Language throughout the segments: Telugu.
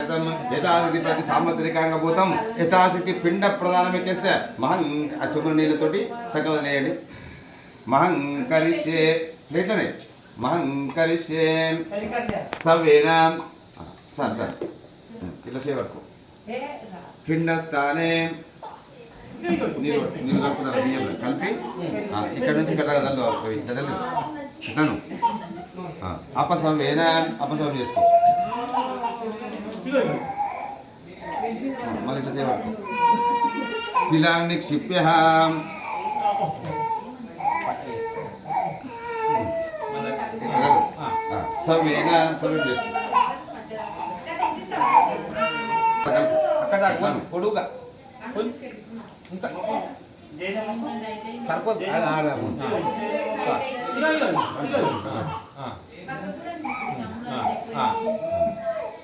యథాశక్తి ప్రతి సాంవత్సరికంగా పోతాం. యథాశక్తి పిండ ప్రధానమిత్యస్య మహం ఆ చమురు నీళ్ళతోటి సగం వదిలేయండి మహం కరిష్యే లేట్లనే మహం కరిష్యే సవేనా చాలు చాలు ఇట్లా చేయబడుకో పిండస్థానే. నీళ్ళు నీళ్ళు కలుపుతున్నారు బియ్యంలో కలిపి? ఇక్కడ నుంచి ఇక్కడ దాకా చల్లు అవి ఇట్లా చల్లు ఇట్లాను అపసం ఏనా చేసుకో. తిలాన్ని క్షిప్య సవేనా దాకా పొడుగా సరిపోదు. ఆడ,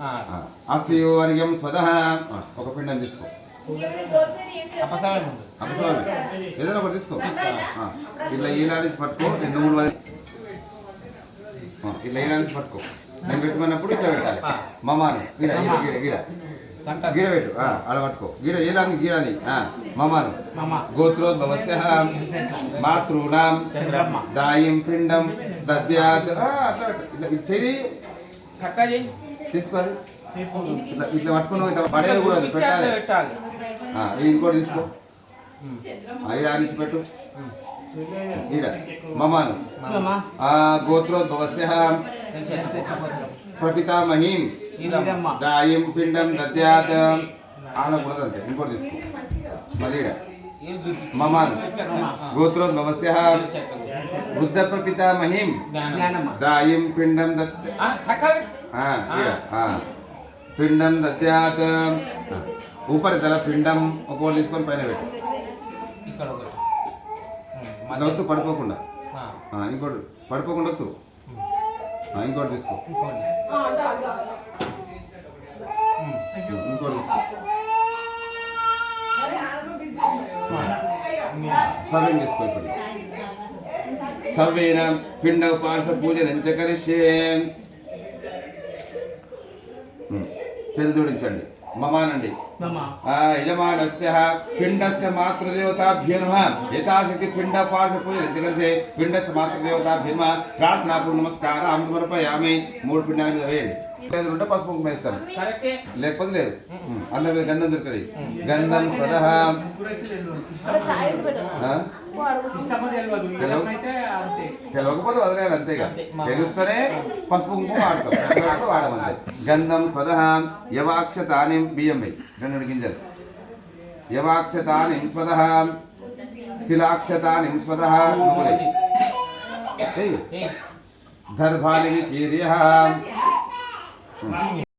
ఆ. ఆ, అస్తి వర్గ్యం స్వద ఒక పిండం తీసుకో. ఏదైనా ఒకటి తీసుకో. ఇట్లా ఈలాడేసి పట్టుకో రెండు మూడు ఆ, ఇట్లా ఈలాడేసి పట్టుకో. నేను పెట్టుకున్నప్పుడు ఇట్లా పెట్టాలి. మమాను గిడ గిడ గిడ పెట్టు. ఆ, ఆడ పట్టుకో. గిడ ఏలాని గిడాని ఆ, మమాను మమ గోత్రోద్భవస్య మాతృణాం చంద్రమ్మ. దాయిం పిండం. దద్యాత్. ఆ, అట్లా పెట్టు. ఇట్లా ఇది చెయ్యి చక్కగా తీసుకోవాలి ఇట్లా ఇట్లా పట్టుకుని ఇట్లా పడేది కూడా పెట్టాలి ఇంకోటి తీసుకో. ఈడ ఆనించి పెట్టు. ఉమ్. ఈడ మమాను. మమ. ఆ గోత్రోద్భవస్య తెలిసి ప్రపితామహీం ఇదమ్మ. దాయిం పిండం దద్యాత్. ఆనకూడదు అంతే ఇంకోటి తీసుకో. మళ్ళీ ఈడ మమాన్. తెలిసి ఎక్కడ. వృద్ధ ప్రపితామహీం. జ్ఞానమ్మ దాయిం పిండం దత్ పిండం దద్యాత్ ఉపరితల పిండం ఒకటి తీసుకొని పైన పెట్టు ఇక్కడ ఒకటి వద్దు పడిపోకుండా ఆ. ఆ, ఇంకోటి పడిపోకుండా వద్దు ఇంకోటి తీసుకో ఇంకోటి. తీసుకో. సర్వం చేసుకో ఇప్పుడు సర్వేన పిండ ఉపాస పూజనం చ కరిష్యే చేతులు జోడించండి. మమానండి. యజమానస్య పిండస్య మాతృదేవతాభ్యో నమః. యథాశక్తి పిండ చ కరిష్యే పిండస్య మాతృదేవతాభ్యో నమః. ప్రార్థనాపూర్వ నమస్కారం సమర్పయామి. మూడు పిండాల మీద వేయండి. ఉంటే పసుపు కుంకుమ వేస్తాను. కరెక్టే. లేకపోతే లేదు. అందులో మీద గంధం దొరుకుతుంది గంధం స్వదహ. ఆ? తెలియకపోతే వదిలేదు అంతేగా తెలుస్తేనే పసుపు కుంకుమ వాడతాం. వాడమంతే. గంధం స్వదహ యవాక్షతాని బియ్యం వేయి రెండు గింజలు. యవాక్షతాని స్వదహ తిలాక్షతాని స్వదహ నువ్వులే ఏయ్. దర్భాని కీర్య